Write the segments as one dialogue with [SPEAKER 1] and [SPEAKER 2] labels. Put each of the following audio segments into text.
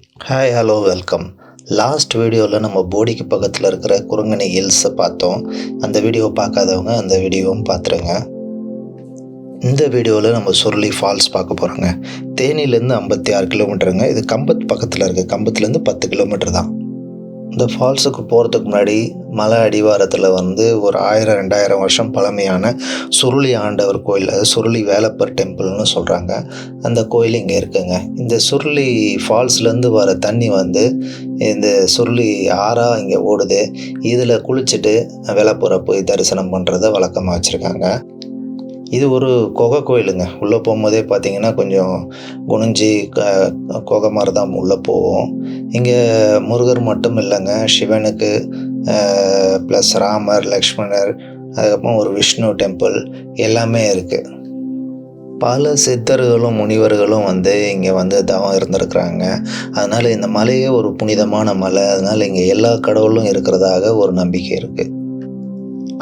[SPEAKER 1] Hi hello welcome last வீடியோவில் நம்ம போடிக்கு பக்கத்தில் இருக்கிற குரங்கணி ஹில்ஸை பார்த்தோம். அந்த வீடியோ பார்க்காதவங்க அந்த வீடியோவும் பார்த்துருங்க. இந்த வீடியோவில் நம்ம சுருளி ஃபால்ஸ் பார்க்க போகிறோங்க தேனியிலேருந்து ஐம்பத்தி ஆறு கிலோமீட்டருங்க இது கம்பத் பக்கத்தில் இருக்குது கம்பத்துலேருந்து பத்து கிலோமீட்டர் தான். இந்த ஃபால்ஸுக்கு போகிறதுக்கு முன்னாடி மலை அடிவாரத்தில் வந்து ஒரு ஆயிரம் ரெண்டாயிரம் வருஷம் பழமையான சுருளி ஆண்டவர் கோயில் அது சுருளி வேலப்பர் டெம்பிள்னு சொல்கிறாங்க அந்த கோயில் இங்கே இருக்குங்க. இந்த சுருளி ஃபால்ஸ்லேருந்து வர தண்ணி வந்து இந்த சுருளி ஆறாக இங்கே ஓடுது. இதில் குளிச்சுட்டு வேலப்புரை போய் தரிசனம் பண்ணுறத வழக்கமாக வச்சுருக்காங்க. இது ஒரு குகை கோயிலுங்க. உள்ளே போகும்போதே பார்த்தீங்கன்னா கொஞ்சம் குனிஞ்சி க குகை மாதிரி தான் உள்ளே போவோம் இங்கே முருகர் மட்டும் இல்லைங்க. சிவனுக்கு ப்ளஸ் ராமர் லக்ஷ்மணர் அதுக்கப்புறம் ஒரு விஷ்ணு டெம்பிள் எல்லாமே இருக்குது பல சித்தர்களும் முனிவர்களும் வந்து இங்கே வந்து தவம் இருந்திருக்கிறாங்க. அதனால் இந்த மலையே ஒரு புனிதமான மலை. அதனால் இங்கே எல்லா கடவுளும் இருக்கிறதாக ஒரு நம்பிக்கை இருக்குது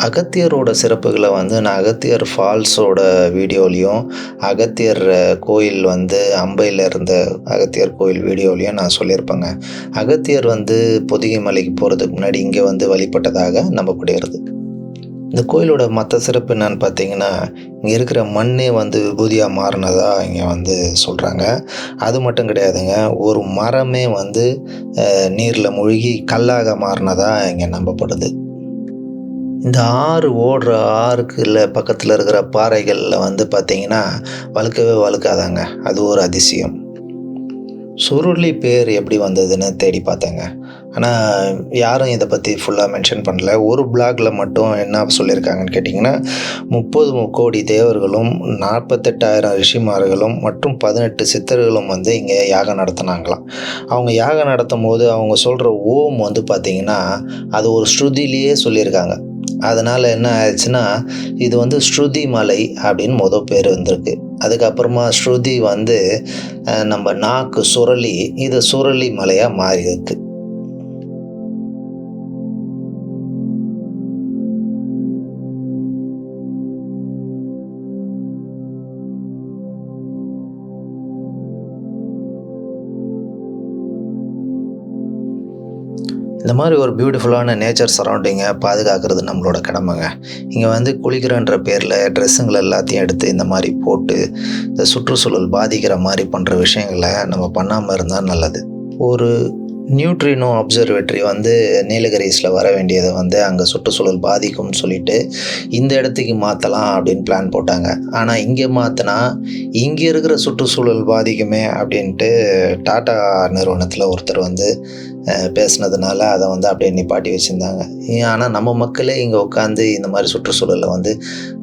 [SPEAKER 1] அகத்தியரோட சிறப்புகளை வந்து நான் அகத்தியர் ஃபால்ஸோட வீடியோலையும் அகத்தியர் கோயில் வந்து அம்பையில் இருந்த அகத்தியர் கோயில் வீடியோலையும் நான் சொல்லியிருப்பேங்க. அகத்தியர் வந்து பொதிகை மலைக்கு போகிறதுக்கு முன்னாடி இங்கே வந்து வழிபட்டதாக நம்பப்படுகிறது இந்த கோயிலோட மற்ற சிறப்பு என்னன்னு பார்த்தீங்கன்னா இங்கே இருக்கிற மண்ணே வந்து விபூதியாக மாறினதா இங்கே வந்து சொல்கிறாங்க அது மட்டும் கிடையாதுங்க ஒரு மரமே வந்து நீரில் மூழ்கி கல்லாக மாறினதா இங்கே நம்பப்படுது. இந்த ஆறு ஓடுற ஆறுக்குள்ள பக்கத்தில் இருக்கிற பாறைகளில் வந்து பார்த்திங்கன்னா வழுக்கவே வழுக்காதாங்க. அது ஒரு அதிசயம். சுருளி பேர் எப்படி வந்ததுன்னு தேடி பார்த்தேங்க. ஆனால் யாரும் இதை பற்றி ஃபுல்லாக மென்ஷன் பண்ணல. ஒரு பிளாகில் மட்டும் என்ன சொல்லியிருக்காங்கன்னு கேட்டிங்கன்னா முப்பது முக்கோடி தேவர்களும் நாற்பத்தெட்டாயிரம் ரிஷிமார்களும் மற்றும் பதினெட்டு சித்தர்களும் வந்து இங்கே யாகம் நடத்தினாங்களாம். அவங்க யாகம் நடத்தும் போது அவங்க சொல்கிற ஓம் வந்து பார்த்திங்கன்னா அது ஒரு ஸ்ருதிலேயே சொல்லியிருக்காங்க. அதனால் என்ன ஆயிடுச்சுன்னா இது வந்து ஸ்ருதி மலை அப்படின்னு முத பேர் வந்திருக்கு. அதுக்கப்புறமா ஸ்ருதி வந்து நம்ம நாக்கு சுரளி இது சுரளி மலையாக மாறியிருக்கு. இந்த மாதிரி ஒரு பியூட்டிஃபுல்லான நேச்சர் சரௌண்டிங்கை பாதுகாக்கிறது நம்மளோட கடமைங்க. இங்கே வந்து குளிக்கிறன்ற பேரில் ட்ரெஸ்ஸுங்களை எல்லாத்தையும் எடுத்து இந்த மாதிரி போட்டு இந்த சுற்றுச்சூழல் பாதிக்கிற மாதிரி பண்ணுற விஷயங்களை நம்ம பண்ணாமல் இருந்தால் நல்லது. ஒரு நியூட்ரினோ அப்சர்வேட்டரி வந்து நீலகிரிஸில் வர வேண்டியதை வந்து அங்கே சுற்றுச்சூழல் பாதிக்கும்னு சொல்லிட்டு இந்த இடத்துக்கு மாற்றலாம் அப்படின்னு பிளான் போட்டாங்க. ஆனால் இங்கே மாற்றினா இங்கே இருக்கிற சுற்றுச்சூழல் பாதிக்குமே அப்படின்ட்டு டாட்டா நிறுவனத்தில் ஒருத்தர் வந்து பேசுனதுனால அதை வந்து அப்படியே நிப்பாட்டி வச்சுருந்தாங்க. ஆனால் நம்ம மக்களே இங்கே உட்காந்து இந்த மாதிரி சுற்றுச்சூழலை வந்து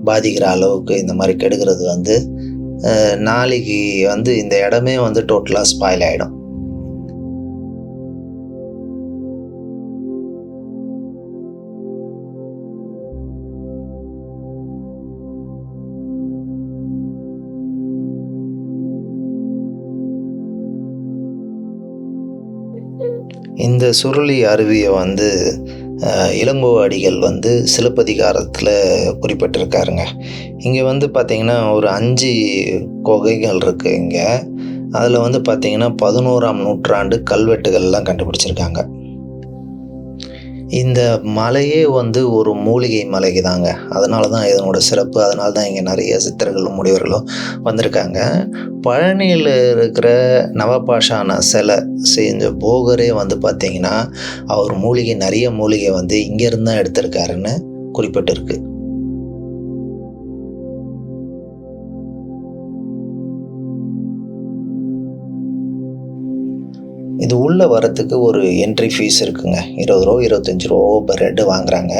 [SPEAKER 1] பாதிக்கிற அளவுக்கு இந்த மாதிரி கெடுக்கிறது வந்து நாளைக்கு வந்து இந்த இடமே வந்து டோட்டலாக ஸ்பாயில் ஆகிடும் இந்த சுருளி அருவியை வந்து இளங்கோ அடிகள் வந்து சிலப்பதிகாரத்தில் குறிப்பிட்டிருக்காருங்க. இங்கே வந்து பார்த்திங்கன்னா ஒரு அஞ்சு குகைகள் இருக்குது இங்கே. அதில் வந்து பார்த்திங்கன்னா பதினோராம் நூற்றாண்டு கல்வெட்டுகள்லாம் கண்டுபிடிச்சிருக்காங்க. இந்த மலையே வந்து ஒரு மூலிகை மலைக்கு தாங்க அதனால தான் இதனோட சிறப்பு அதனால தான் இங்கே நிறைய சித்தர்களும் முனிவர்களும் வந்திருக்காங்க. பழனியில் இருக்கிற நவபாஷான சிலை செஞ்ச போகரே வந்து பார்த்திங்கன்னா அவர் மூலிகை நிறைய மூலிகை வந்து இங்கேருந்து தான் எடுத்திருக்காருன்னு குறிப்பிட்டிருக்கு. இது உள்ளே வரத்துக்கு ஒரு என்ட்ரி ஃபீஸ் இருக்குங்க. இருபது ரூபா இருபத்தஞ்சி ரூபா பர் ஹெட்டு வாங்குறாங்க.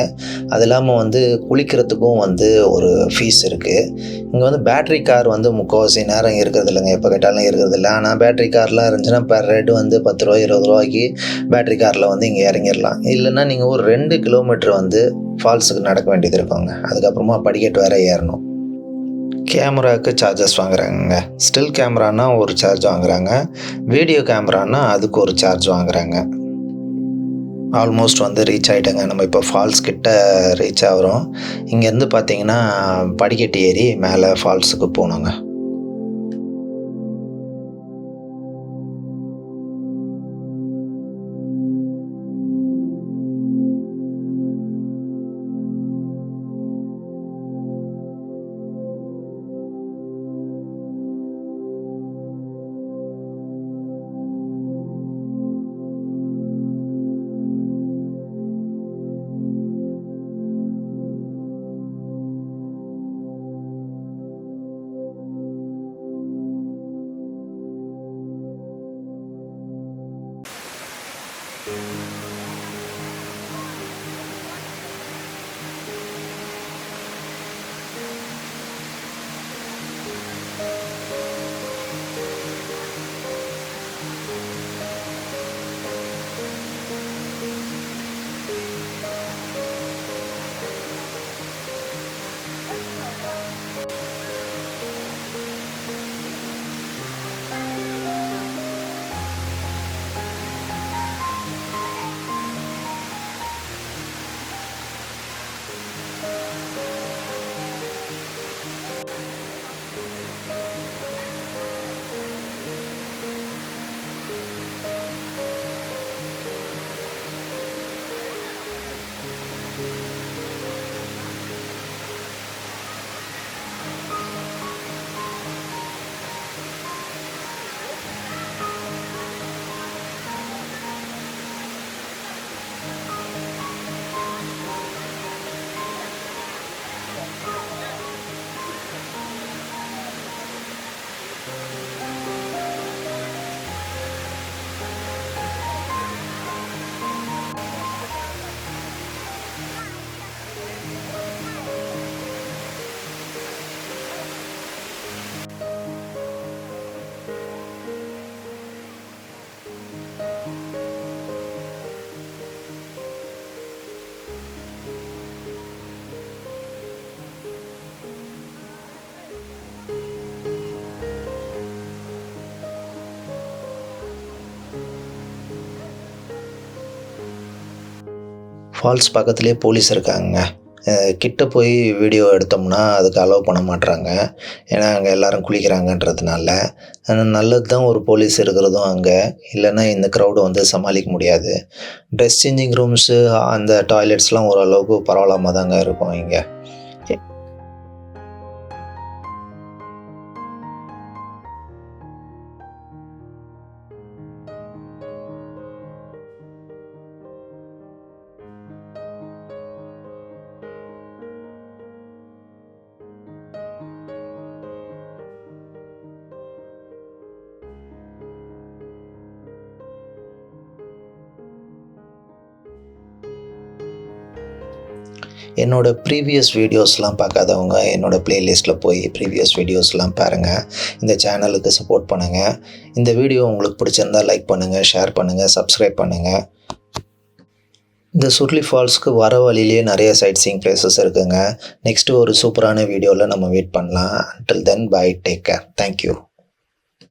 [SPEAKER 1] அது இல்லாமல் வந்து குளிக்கிறதுக்கும் வந்து ஒரு ஃபீஸ் இருக்குது இங்கே வந்து பேட்ரி கார் வந்து முக்கால்வாசி நேரம் இருக்கிறது இல்லைங்க. எப்போ கேட்டாலும் இருக்கிறது இல்லை. ஆனால் பேட்ரி கார்லாம் இருந்துச்சுன்னா பர் ஹெட் வந்து பத்து ரூபா இருபது ரூபாய்க்கு பேட்ரி காரில் வந்து இங்கே இறங்கிடலாம். இல்லைன்னா நீங்கள் ஒரு ரெண்டு கிலோமீட்டர் வந்து ஃபால்ஸுக்கு நடக்க வேண்டியது இருக்குங்க. அதுக்கப்புறமா படிக்கட்டு வேறு ஏறணும். கேமராவுக்கு சார்ஜஸ் வாங்குறாங்க ஸ்டில் கேமரானா ஒரு சார்ஜ் வாங்குறாங்க. வீடியோ கேமரானா அதுக்கு ஒரு சார்ஜ் வாங்குறாங்க. ஆல்மோஸ்ட் வந்து ரீச் ஆகிட்டேங்க நம்ம இப்போ ஃபால்ஸ் கிட்ட ரீச் ஆகிறோம். இங்கேருந்து பார்த்தீங்கன்னா படிக்கட்டு ஏறி மேலே ஃபால்ஸுக்கு போகணுங்க. ஃபால்ஸ் பக்கத்துலேயே போலீஸ் இருக்காங்க. கிட்ட போய் வீடியோ எடுத்தோம்னா அதுக்கு அலோவ் பண்ண மாட்றாங்க. ஏன்னா அங்கே எல்லோரும் குளிக்கிறாங்கன்றதுனால. ஆனால் நல்லது தான் ஒரு போலீஸ் இருக்கிறதும் அங்கே. இல்லைன்னா இந்த க்ரௌடு வந்து சமாளிக்க முடியாது. ட்ரெஸ் சேஞ்சிங் ரூம்ஸு அந்த டாய்லெட்ஸ்லாம் ஓரளவுக்கு பரவாயில்லாம தாங்க இருக்கும் இங்கே. என்னோடய ப்ரீவியஸ் வீடியோஸ்லாம் பார்க்காதவங்க என்னோட ப்ளேலிஸ்ட்டில் போய் ப்ரீவியஸ் வீடியோஸ்லாம் பாருங்கள் இந்த சேனலுக்கு சப்போர்ட் பண்ணுங்கள் இந்த வீடியோ உங்களுக்கு பிடிச்சிருந்தா லைக் பண்ணுங்கள் ஷேர் பண்ணுங்கள் சப்ஸ்கிரைப் பண்ணுங்கள் இந்த சுர்லி ஃபால்ஸ்க்கு வர வழியிலேயே நிறைய சைட் சீயிங் பிளேசஸ் இருக்குங்க. நெக்ஸ்ட்டு ஒரு சூப்பரான வீடியோவில் நம்ம வெயிட் பண்ணலாம். Until then bye take care thank you